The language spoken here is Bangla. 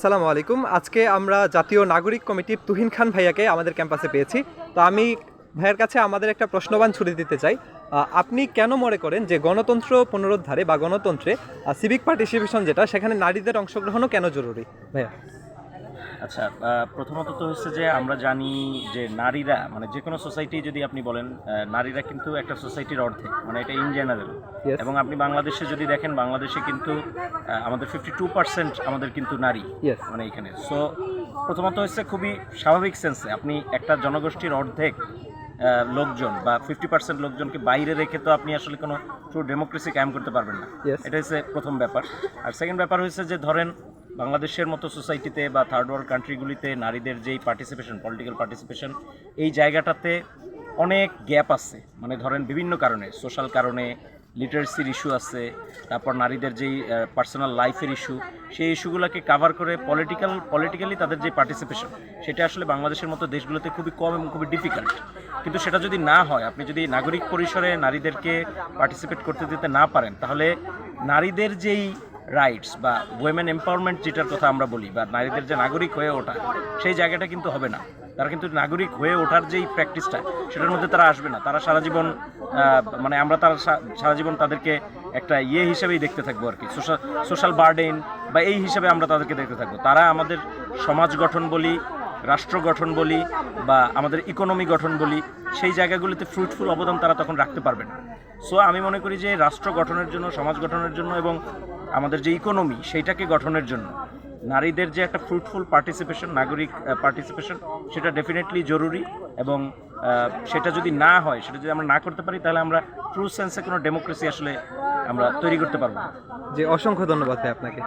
আসসালামু আলাইকুম। আজকে আমরা জাতীয় নাগরিক কমিটির তুহিন খান ভাইয়াকে আমাদের ক্যাম্পাসে পেয়েছি। তো আমি ভাইয়ের কাছে আমাদের একটা প্রশ্নবান ছুড়ে দিতে চাই। আপনি কেন মনে করেন যে গণতন্ত্র পুনরুদ্ধারে বা গণতন্ত্রে সিভিক পার্টিসিপেশন যেটা, সেখানে নারীদের অংশগ্রহণও কেন জরুরি? ভাইয়া। আচ্ছা প্রথমত তো হচ্ছে যে আমরা জানি যে নারীরা মানে যে কোনো সোসাইটি যদি আপনি বলেন নারীরা কিন্তু একটা সোসাইটির অর্ধেক মানে এটা ইন জেনারেল এবং আপনি বাংলাদেশে যদি দেখেন বাংলাদেশে কিন্তু আমাদের ফিফটি টু পার্সেন্ট আমাদের কিন্তু নারী মানে এখানে। সো প্রথমত হচ্ছে খুবই স্বাভাবিক সেন্সে আপনি একটা জনগোষ্ঠীর অর্ধেক লোকজন বা ফিফটি পার্সেন্ট লোকজনকে বাইরে রেখে তো আপনি আসলে কোনো ট্রু ডেমোক্রেসি কায়েম করতে পারবেন না. এটা হচ্ছে প্রথম ব্যাপার। আর সেকেন্ড ব্যাপার হচ্ছে যে ধরেন বাংলাদেশের মতো সোসাইটিতে বা থার্ড ওয়ার্ল্ড কান্ট্রিগুলিতে নারীদের যেই পার্টিসিপেশন পলিটিক্যাল পার্টিসিপেশন এই জায়গাটাতে অনেক গ্যাপ আছে। মানে ধরেন বিভিন্ন কারণে সোশ্যাল কারণে লিটারেসির ইস্যু আছে, তারপর নারীদের যেই পার্সোনাল লাইফের ইস্যু সেই ইস্যুগুলোকে কাভার করে পলিটিক্যাল পলিটিক্যালি তাদের যে পার্টিসিপেশন সেটা আসলে বাংলাদেশের মতো দেশগুলোতে খুবই কম এবং খুবই ডিফিকাল্ট কিন্তু সেটা যদি না হয়, আপনি যদি নাগরিক পরিসরে নারীদেরকে পার্টিসিপেট করতে দিতে না পারেন, তাহলে নারীদের যেই রাইটস বা ওয়েমেন এম্পাওয়ারমেন্ট যেটার কথা আমরা বলি, বা নারীদের যে নাগরিক হয়ে ওঠা, সেই জায়গাটা কিন্তু হবে না। তারা কিন্তু নাগরিক হয়ে ওঠার যেই প্র্যাকটিসটা সেটার মধ্যে তারা আসবে না। তারা সারা জীবন মানে আমরা তারা সারা জীবন তাদেরকে একটা ইয়ে হিসেবেই দেখতে থাকব আর কি। সোশ্যাল সোশ্যাল বার্ডেন বা এই হিসেবে আমরা তাদেরকে দেখতে থাকব। তারা আমাদের সমাজ গঠন বলি, রাষ্ট্র গঠন বলি, বা আমাদের ইকোনমি গঠন বলি, সেই জায়গাগুলিতে ফ্রুটফুল অবদান তারা তখন রাখতে পারবে না। সো আমি মনে করি যে রাষ্ট্র গঠনের জন্য, সমাজ গঠনের জন্য এবং আমাদের যে ইকোনমি সেইটাকে গঠনের জন্য। নারীদের যে একটা ফ্রুটফুল পার্টিসিপেশন নাগরিক পার্টিসিপেশন সেটা ডেফিনেটলি জরুরি এবং সেটা যদি না হয়, সেটা যদি আমরা না করতে পারি, তাহলে আমরা ট্রু সেন্সে কোনো ডেমোক্রেসি আসলে আমরা তৈরি করতে পারব যে অসংখ্য ধন্যবাদ আপনাকে।